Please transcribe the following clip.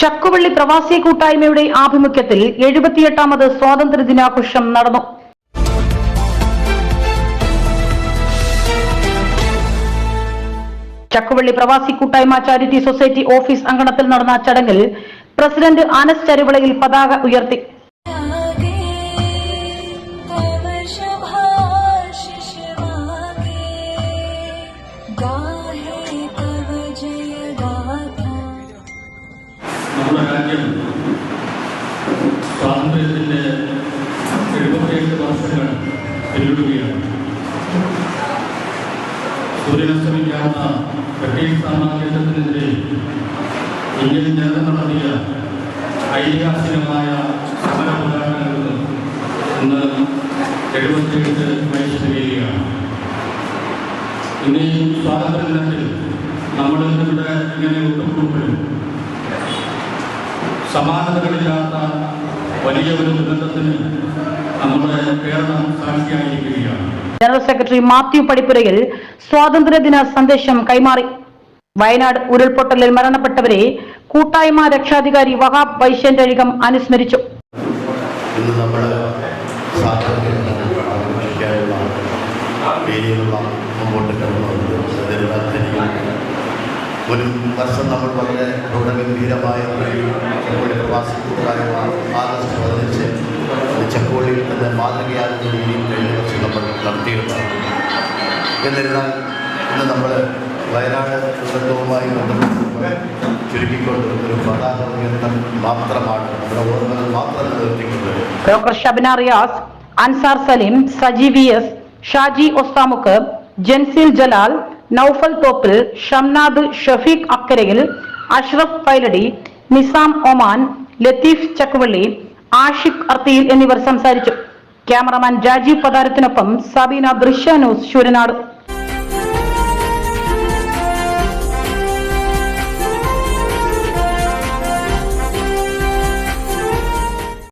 ചക്കുവള്ളി പ്രവാസി കൂട്ടായ്മയുടെ ആഭിമുഖ്യത്തിൽ എഴുപത്തിയെട്ടാമത് സ്വാതന്ത്ര്യ ദിനാഘോഷം നടന്നു. ചക്കുവള്ളി പ്രവാസി കൂട്ടായ്മ ചാരിറ്റി സൊസൈറ്റി ഓഫീസ് അങ്കണത്തിൽ നടന്ന ചടങ്ങിൽ പ്രസിഡന്റ് അനസ് ചരുവിളയിൽ പതാക ഉയർത്തി. രാജ്യം സ്വാതന്ത്ര്യത്തിന്റെ എഴുപത്തിയെട്ട് വർഷങ്ങൾ പിന്നിടുകയാണ്. സൂര്യനസ്തമിക്കാവുന്ന ബ്രിട്ടീഷ് സാമ്രാജ്യത്തിനെതിരെ ഇന്ത്യൻ ജനത നടത്തിയ ഐതിഹാസികമായ സമര പോരാട്ടങ്ങൾ ഇന്ന് എഴുപത്തിയെട്ട് വയസ്സ് തികയുകയാണ്. ഇന്ന് സ്വാതന്ത്ര്യ ദിനത്തിൽ സമാനതകളില്ലാത്ത വലിയ ഒരു ദുരന്തത്തിന് നമ്മുടെ കേരളം സാക്ഷിയായിരിക്കുകയാണ്. ജനറൽ സെക്രട്ടറി മാത്യു പടിപ്പുരയിൽ സ്വാതന്ത്ര്യദിന സന്ദേശം കൈമാറി. വയനാട് ഉരുൾപൊട്ടലിൽ മരണപ്പെട്ടവരെ കൂട്ടായ്മ രക്ഷാധികാരി വഹാബ് വൈശ്യന്റഴികം അനുസ്മരിച്ചു. ഇന്ന് നമ്മൾ മുമ്പോട്ട് ഒരു വർഷം നമ്മൾ വളരെ ഗൗരവഗംഭീരമായ ഒരു കൂട്ടായ്മ ആഗസ്റ്റ് പതിനഞ്ച് ചക്കോളിൽ നിന്ന് മാതൃകയാകുന്ന രീതിയിൽ കഴിഞ്ഞ വർഷം നമ്മൾ നടത്തിയിരുന്നതാണ് എന്നിരുന്നാൽ ഇന്ന് നമ്മൾ വയനാട് ദുരന്തവുമായി ബന്ധപ്പെട്ട് ചുരുക്കിക്കൊണ്ട് ഒരു പതാക ഉയർത്തൽ മാത്രമാണ് നമ്മുടെ ഓർമ്മകൾ മാത്രം doctor Shabana Riyas Ansar Saleem Saji V S Shaji Osthamukku Jansil Jalal Noufal Thoppil Shamnad Shafeeq Akkarayil Ashraf Pailady Nizam Oman Latheef Chakkuvalli Ashiq Arthiyil എന്നിവർ സംസാരിച്ചു. ക്യാമറമാൻ രാജീവ് പതാരത്തിനൊപ്പം സബീന ദൃശ്യ ന്യൂസ് ശൂരനാട്